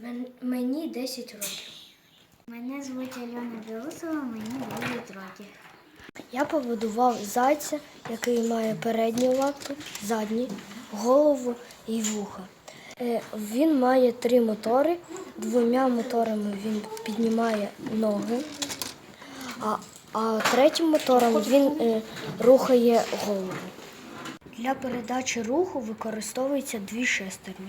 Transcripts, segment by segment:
Мен- мені 10 років. Мене звуть Альона Білусова, мені 9 років. Я побудував зайця, який має передні лапи, задні, голову і вуха. Е, Він має три мотори. Двома моторами він піднімає ноги, а, а третім мотором він е, рухає голову. Для передачі руху використовуються дві шестерні.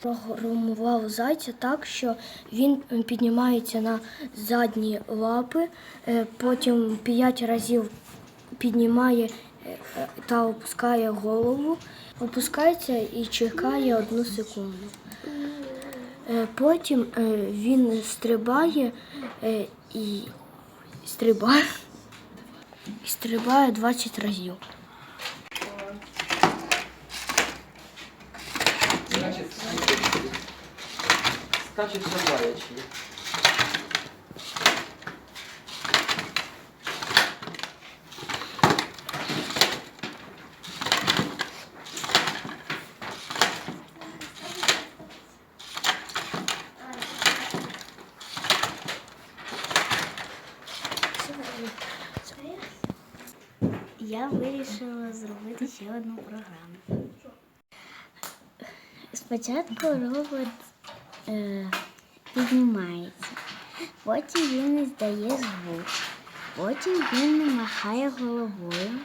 Програмував зайця так, що він піднімається на задні лапи, е, потім п'ять разів піднімає е, е, та опускає голову, опускається і чекає одну секунду. Потім він стрибає і стрибає, і стрибає 20 разів. Скачет собаячий. Я вирішила зробити ще одну програму. Спочатку робот е, піднімається, потім він здає звук, потім він махає головою,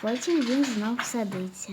потім він знов садиться.